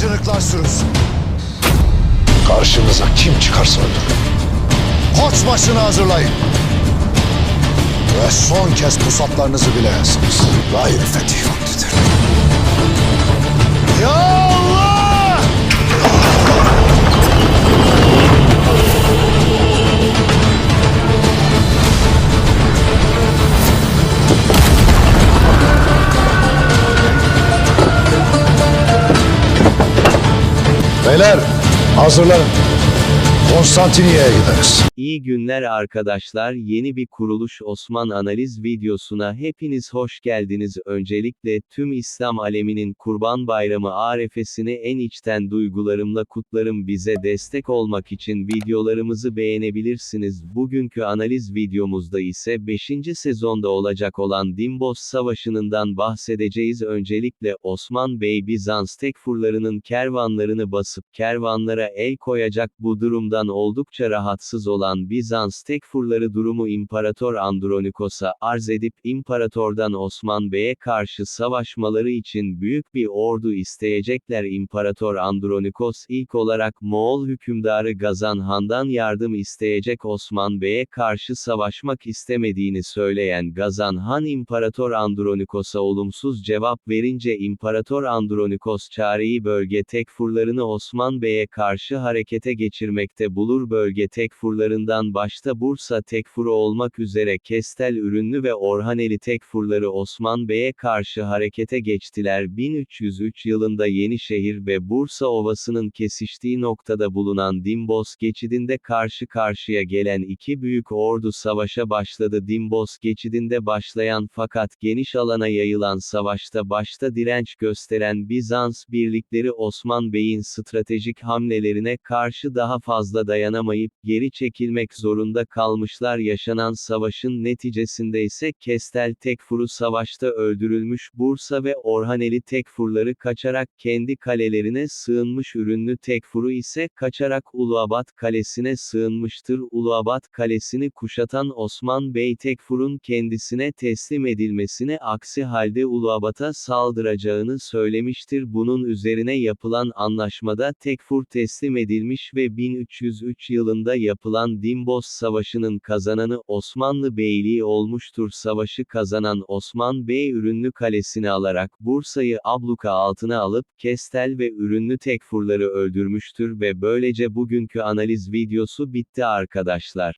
kırıklar sürünsün. Karşınıza kim çıkarsa öldürün. Koç başını hazırlayın. Ve son kez pusatlarınızı bileyesiniz. Gayri fetih vaktidir. Beyler hazırlanın. Konstantiniyye'ye gideriz. İyi günler arkadaşlar yeni bir kuruluş Osman analiz videosuna hepiniz hoş geldiniz öncelikle tüm İslam aleminin kurban bayramı arefesini en içten duygularımla kutlarım bize destek olmak için videolarımızı beğenebilirsiniz bugünkü analiz videomuzda ise 5. sezonda olacak olan Dimbos Savaşı'ndan bahsedeceğiz öncelikle Osman Bey Bizans tekfurlarının kervanlarını basıp kervanlara el koyacak bu durumdan oldukça rahatsız olan Bizans tekfurları durumu İmparator Andronikos'a arz edip İmparator'dan Osman Bey'e karşı savaşmaları için büyük bir ordu isteyecekler. İmparator Andronikos ilk olarak Moğol hükümdarı Gazan Han'dan yardım isteyecek Osman Bey'e karşı savaşmak istemediğini söyleyen Gazan Han İmparator Andronikos'a olumsuz cevap verince İmparator Andronikos çareyi bölge tekfurlarını Osman Bey'e karşı harekete geçirmekte bulur bölge tekfurlarından başta Bursa tekfuru olmak üzere Kestel ürünlü ve Orhaneli tekfurları Osman Bey'e karşı harekete geçtiler. 1303 yılında Yenişehir ve Bursa Ovası'nın kesiştiği noktada bulunan Dimbos geçidinde karşı karşıya gelen iki büyük ordu savaşa başladı. Dimbos geçidinde başlayan fakat geniş alana yayılan savaşta başta direnç gösteren Bizans birlikleri Osman Bey'in stratejik hamlelerine karşı daha fazla dayanamayıp geri çekilmek zorunda kalmışlar. Yaşanan savaşın neticesinde ise Kestel Tekfur'u savaşta öldürülmüş Bursa ve Orhaneli Tekfurları kaçarak kendi kalelerine sığınmış ürünlü Tekfur'u ise kaçarak Uluabat Kalesi'ne sığınmıştır. Uluabat Kalesi'ni kuşatan Osman Bey Tekfur'un kendisine teslim edilmesini aksi halde Uluabat'a saldıracağını söylemiştir. Bunun üzerine yapılan anlaşmada Tekfur teslim edilmiş ve 1303 yılında yapılan Dimbos Savaşı'nın kazananı Osmanlı Beyliği olmuştur. Savaşı kazanan Osman Bey ürünlü kalesini alarak Bursa'yı abluka altına alıp Kestel ve ürünlü tekfurları öldürmüştür ve böylece bugünkü analiz videosu bitti arkadaşlar.